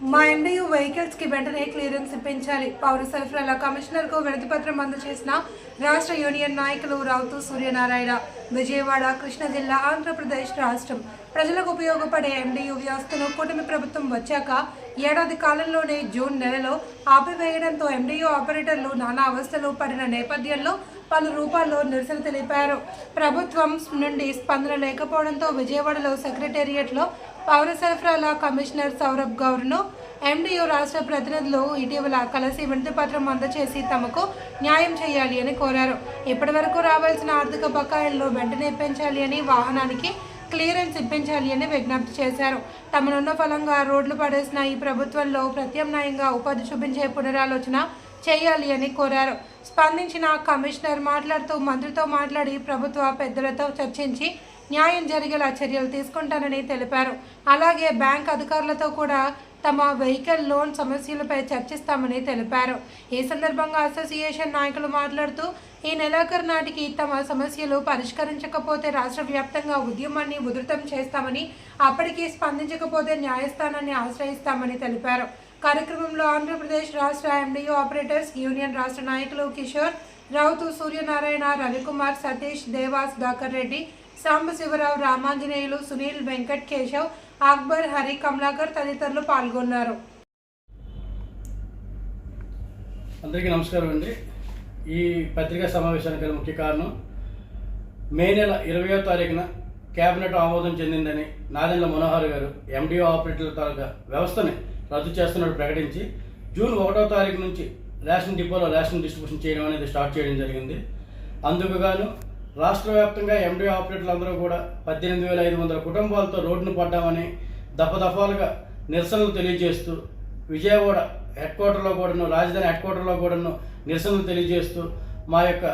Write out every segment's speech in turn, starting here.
మా ఎండియు వెహికల్స్కి వెంటనే క్లియరెన్స్ ఇప్పించాలి. పౌర సరఫరాల కమిషనర్కు వినతి అందజేసిన రాష్ట్ర యూనియన్ నాయకులు రావుతూ సూర్యనారాయణ. విజయవాడ కృష్ణా జిల్లా ఆంధ్రప్రదేశ్ రాష్ట్రం. ప్రజలకు ఉపయోగపడే ఎండియు వ్యవస్థను కూటమి ప్రభుత్వం వచ్చాక ఏడాది కాలంలోనే జూన్ నెలలో ఆపివేయడంతో ఎండియు ఆపరేటర్లు నానా అవస్థలు పడిన నేపథ్యంలో పలు రూపాల్లో నిరసన తెలిపారు. ప్రభుత్వం నుండి స్పందన లేకపోవడంతో విజయవాడలో సెక్రటేరియట్లో పౌర సరఫరాల కమిషనర్ సౌరభ్ గౌర్ను ఎండియు రాష్ట్ర ప్రతినిధులు ఇటీవల కలిసి వినతి పత్రం అందజేసి తమకు న్యాయం చేయాలి అని కోరారు. ఇప్పటి వరకు రావాల్సిన ఆర్థిక బకాయిలను వెంటనే పెంచాలి అని వాహనానికి క్లియరెన్స్ ఇప్పించాలి అని విజ్ఞప్తి చేశారు. తమనున్న ఫలంగా రోడ్లు పడేసిన ఈ ప్రభుత్వంలో ప్రత్యామ్నాయంగా ఉపాధి చూపించే పునరాలోచన చేయాలి అని కోరారు. స్పందించిన కమిషనర్ మాట్లాడుతూ మంత్రితో మాట్లాడి ప్రభుత్వ పెద్దలతో చర్చించి న్యాయం జరిగేలా చర్యలు తీసుకుంటానని తెలిపారు. అలాగే బ్యాంక్ అధికారులతో కూడా తమ వెహికల్ లోన్ సమస్యలపై చర్చిస్తామని తెలిపారు. ఈ సందర్భంగా అసోసియేషన్ నాయకులు మాట్లాడుతూ ఈ నెలాఖరు నాటికి తమ సమస్యలు పరిష్కరించకపోతే రాష్ట్ర వ్యాప్తంగా ఉద్యమాన్ని ఉధృతం చేస్తామని అప్పటికి స్పందించకపోతే న్యాయస్థానాన్ని ఆశ్రయిస్తామని తెలిపారు. కార్యక్రమంలో ఆంధ్రప్రదేశ్ రాష్ట్ర ఎండియో ఆపరేటర్స్ యూనియన్ రాష్ట్ర నాయకులు కిషోర్ రావుతు సూర్యనారాయణ రవికుమార్ సతీష్ దేవాస్ దాకర్ రెడ్డి సాంబశివరావు రామాంజనేయులు సునీల్ వెంకట్ కేశవ్ అక్బర్ హరి కమలాకర్ తదితరులు పాల్గొన్నారు. అందరికీ నమస్కారం అండి. ఈ పత్రికా సమావేశానికి ముఖ్య కారణం మే నెల ఇరవయో తారీఖున కేబినెట్ ఆమోదం చెందిందని నాదెండ్ల మనోహర్ గారు ఎండిఓ ఆపరేటర్ల తాలూకా వ్యవస్థని రద్దు చేస్తున్నట్టు ప్రకటించి జూన్ ఒకటో తారీఖు నుంచి రేషన్ డిపోలో రేషన్ డిస్ట్రిబ్యూషన్ చేయడం అనేది స్టార్ట్ చేయడం జరిగింది. అందుకు గాను రాష్ట్ర వ్యాప్తంగా ఎండీ ఆపరేటర్లు అందరూ కూడా పద్దెనిమిది వేల ఐదు వందల కుటుంబాలతో రోడ్డును పడ్డామని దఫదఫాలుగా నిరసనలు తెలియజేస్తూ విజయవాడ హెడ్ క్వార్టర్లో కూడాను రాజధాని హెడ్ క్వార్టర్లో కూడాను నిరసనలు తెలియజేస్తూ మా యొక్క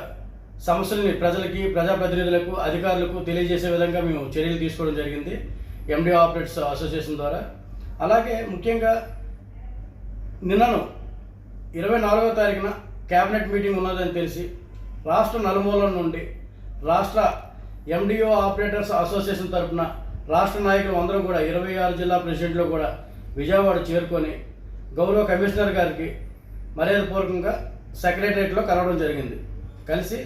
సమస్యల్ని ప్రజలకి ప్రజాప్రతినిధులకు అధికారులకు తెలియజేసే విధంగా మేము చర్యలు తీసుకోవడం జరిగింది. ఎండి ఆపరేటర్స్ అసోసియేషన్ ద్వారా అలాగే ముఖ్యంగా నిన్నను ఇరవై నాలుగో తారీఖున కేబినెట్ మీటింగ్ ఉన్నదని తెలిసి రాష్ట్ర నలుమూలల నుండి రాష్ట్ర ఎండిఓ ఆపరేటర్స్ అసోసియేషన్ తరఫున రాష్ట్ర నాయకులు అందరూ కూడా ఇరవై ఆరు జిల్లా ప్రెసిడెంట్లు కూడా విజయవాడ చేరుకొని గౌరవ కమిషనర్ గారికి మర్యాదపూర్వకంగా సెక్రటరియట్లో కలవడం జరిగింది. కలిసి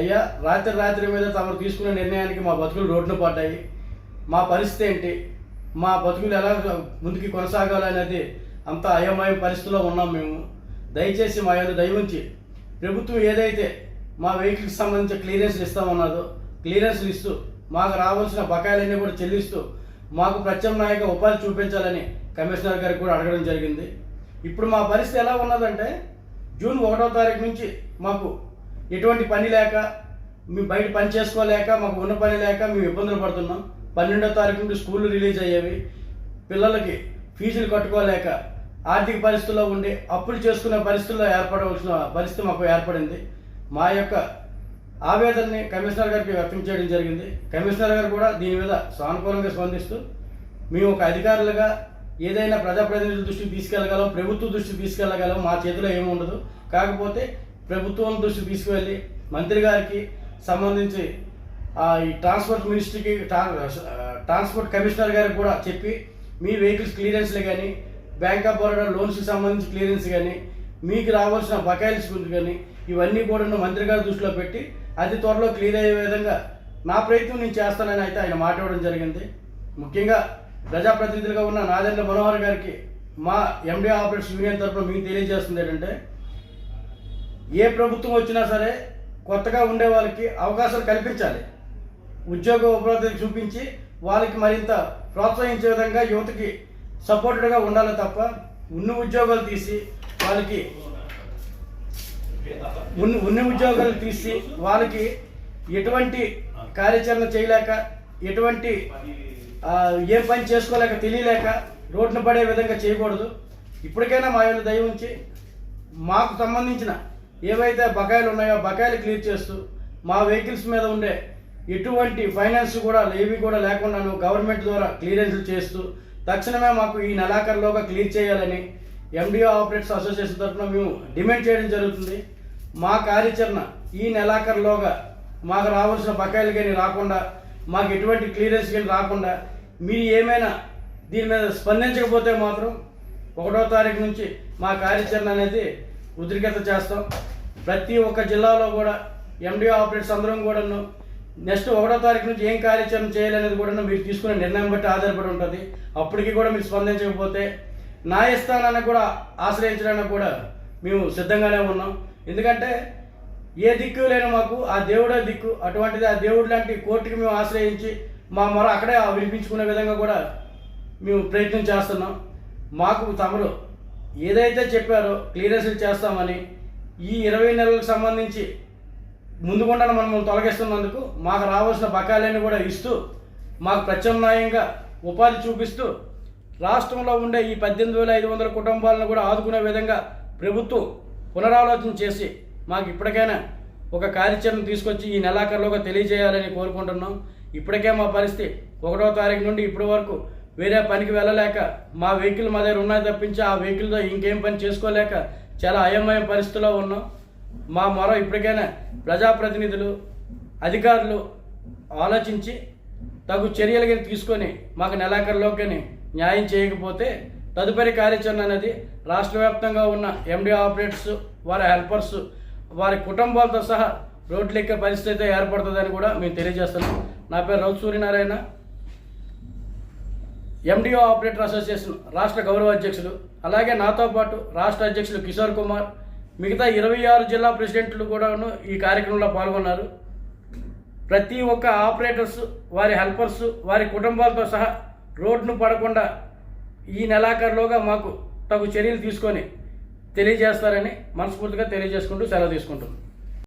అయ్యా రాత్రి రాత్రి మీద తమరు తీసుకున్న నిర్ణయానికి మా బతుకులు రోడ్డున పడ్డాయి. మా పరిస్థితి ఏంటి? మా బతుకులు ఎలా ముందుకు కొనసాగాలనేది అంత అయోమయ పరిస్థితిలో ఉన్నాం మేము. దయచేసి మా యొక్క దయ ఉంచి ప్రభుత్వం ఏదైతే మా వెహికల్కి సంబంధించిన క్లియరెన్స్ ఇస్తామన్నదో క్లియరెన్స్లు ఇస్తూ మాకు రావాల్సిన బకాయిలన్నీ కూడా చెల్లిస్తూ మాకు ప్రత్యామ్నాయంగా ఉపాధి చూపించాలని కమిషనర్ గారికి కూడా అడగడం జరిగింది. ఇప్పుడు మా పరిస్థితి ఎలా ఉన్నదంటే జూన్ ఒకటో తారీఖు నుంచి మాకు ఎటువంటి పని లేక మేము బయట పని చేసుకోలేక మాకు ఉన్న పని లేక మేము ఇబ్బందులు పడుతున్నాం. పన్నెండో తారీఖు నుండి స్కూళ్ళు రిలీజ్ అయ్యేవి. పిల్లలకి ఫీజులు కట్టుకోలేక ఆర్థిక పరిస్థితుల్లో ఉండి అప్పులు చేసుకునే పరిస్థితుల్లో ఏర్పడవలసిన పరిస్థితి మాకు ఏర్పడింది. మా యొక్క ఆవేదనని కమిషనర్ గారికి వ్యక్తం చేయడం జరిగింది. కమిషనర్ గారు కూడా దీని మీద సానుకూలంగా స్పందిస్తూ మేము ఒక అధికారులుగా ఏదైనా ప్రజాప్రతినిధుల దృష్టికి తీసుకెళ్ళగలం ప్రభుత్వ దృష్టికి తీసుకెళ్ళగలం మా చేతిలో ఏమి ఉండదు. కాకపోతే ప్రభుత్వం దృష్టికి తీసుకువెళ్ళి మంత్రి గారికి సంబంధించి ఈ ట్రాన్స్పోర్ట్ మినిస్ట్రీకి ట్రాన్స్పోర్ట్ కమిషనర్ గారికి కూడా చెప్పి మీ వెహికల్స్ క్లియరెన్స్లు కానీ బ్యాంక్ ఆఫ్ బరోడా లోన్స్కి సంబంధించి క్లియరెన్స్ కానీ మీకు రావాల్సిన బకాయిల్స్ గురించి కానీ ఇవన్నీ కూడా మంత్రి గారి దృష్టిలో పెట్టి అతి త్వరలో క్లియర్ అయ్యే విధంగా నా ప్రయత్నం నేను చేస్తానని అయితే ఆయన మాట్లాడడం జరిగింది. ముఖ్యంగా ప్రజాప్రతినిధులుగా ఉన్న నాదెండ్ల మనోహర్ గారికి మా ఎండి ఆపరేట్స్ యూనియన్ తరఫున మీకు తెలియజేస్తుంది ఏంటంటే ఏ ప్రభుత్వం వచ్చినా సరే కొత్తగా ఉండే వాళ్ళకి అవకాశాలు కల్పించాలి. ఉద్యోగ ఉపాధిని చూపించి వాళ్ళకి మరింత ప్రోత్సహించే విధంగా యువతకి సపోర్టెడ్గా ఉండాలి తప్ప ఉన్న ఉద్యోగాలు తీసి వాళ్ళకి ఉన్న ఉన్న ఉద్యోగాలు తీసి వాళ్ళకి ఎటువంటి కార్యాచరణ చేయలేక ఎటువంటి ఏ పని చేసుకోలేక తెలియలేక రోడ్ను పడే విధంగా చేయకూడదు. ఇప్పటికైనా మా యొక్క దయ ఉంచి మాకు సంబంధించిన ఏవైతే బకాయిలు ఉన్నాయో బకాయిలు క్లియర్ చేస్తూ మా వెహికల్స్ మీద ఉండే ఎటువంటి ఫైనాన్స్ కూడా ఏవి కూడా లేకుండా గవర్నమెంట్ ద్వారా క్లియరెన్స్ చేస్తూ తక్షణమే మాకు ఈ నెలాఖరులోగా క్లియర్ చేయాలని ఎండిఓ ఆపరేటర్స్ అసోసియేషన్ తరఫున మేము డిమాండ్ చేయడం జరుగుతుంది. మా కార్యాచరణ ఈ నెలాఖరులోగా మాకు రావాల్సిన బకాయిలు కానీ రాకుండా మాకు ఎటువంటి క్లియరెన్స్ కానీ రాకుండా మీరు ఏమైనా దీని మీద స్పందించకపోతే మాత్రం ఒకటో తారీఖు నుంచి మా కార్యాచరణ అనేది ఉద్రిక్తత చేస్తాం. ప్రతి ఒక్క జిల్లాలో కూడా ఎండిఓ ఆపరేటర్స్ అందరం కూడాను నెక్స్ట్ ఒకటో తారీఖు నుంచి ఏం కార్యాచరణ చేయాలనేది కూడా మీరు తీసుకునే నిర్ణయం బట్టి ఆధారపడి ఉంటుంది. అప్పటికి కూడా మీరు స్పందించకపోతే న్యాయస్థానాన్ని కూడా ఆశ్రయించడానికి కూడా మేము సిద్ధంగానే ఉన్నాం. ఎందుకంటే ఏ దిక్కు లేని మాకు ఆ దేవుడే దిక్కు అటువంటిది ఆ దేవుడు లాంటి కోర్టుకి మేము ఆశ్రయించి మా మొర అక్కడే వినిపించుకునే విధంగా కూడా మేము ప్రయత్నం చేస్తున్నాం. మాకు తమరు ఏదైతే చెప్పారో క్లియరెన్స్లు చేస్తామని ఈ ఇరవై నెలలకు సంబంధించి ముందుకుండా మనం తొలగిస్తున్నందుకు మాకు రావాల్సిన బకాయిలన్నీ కూడా ఇస్తూ మాకు ప్రత్యామ్నాయంగా ఉపాధి చూపిస్తూ రాష్ట్రంలో ఉండే ఈ పద్దెనిమిది వేల ఐదు వందల కుటుంబాలను కూడా ఆదుకునే విధంగా ప్రభుత్వం పునరాలోచన చేసి మాకు ఇప్పటికైనా ఒక కార్యాచరణ తీసుకొచ్చి ఈ నెలాఖరులోగా తెలియజేయాలని కోరుకుంటున్నాం. ఇప్పటికే మా పరిస్థితి ఒకటో తారీఖు నుండి ఇప్పటి వరకు వేరే పనికి వెళ్ళలేక మా వెహికల్ మా దగ్గర ఉన్నాయి తప్పించి ఆ వెహికల్తో ఇంకేం పని చేసుకోలేక చాలా అయోమయం పరిస్థితిలో ఉన్నాం. మా మొర ఇప్పటికైనా ప్రజాప్రతినిధులు అధికారులు ఆలోచించి తగు చర్యలు తీసుకొని మాకు నెలాఖరులోకి న్యాయం చేయకపోతే తదుపరి కార్యాచరణ అనేది రాష్ట్ర వ్యాప్తంగా ఉన్న ఎండీ ఆపరేటర్స్ వారి హెల్పర్స్ వారి కుటుంబాలతో సహా రోడ్లెక్క పరిస్థితి అయితే ఏర్పడుతుందని కూడా మేము తెలియజేస్తున్నాం. నా పేరు Raut Suryanarayana. MDO operator association రాష్ట్ర గౌరవ అధ్యక్షులు అలాగే నాతో పాటు రాష్ట్ర అధ్యక్షులు కిషోర్ కుమార్ మిగతా ఇరవై ఆరు జిల్లా ప్రెసిడెంట్లు కూడాను ఈ కార్యక్రమంలో పాల్గొన్నారు. ప్రతి ఒక్క ఆపరేటర్స్ వారి హెల్పర్స్ వారి కుటుంబాలతో సహా రోడ్ను పడకుండా ఈ నెలాఖరులోగా మాకు తగు చర్యలు తీసుకొని తెలియజేస్తారని మనస్ఫూర్తిగా తెలియజేసుకుంటూ సెలవు తీసుకుంటుంది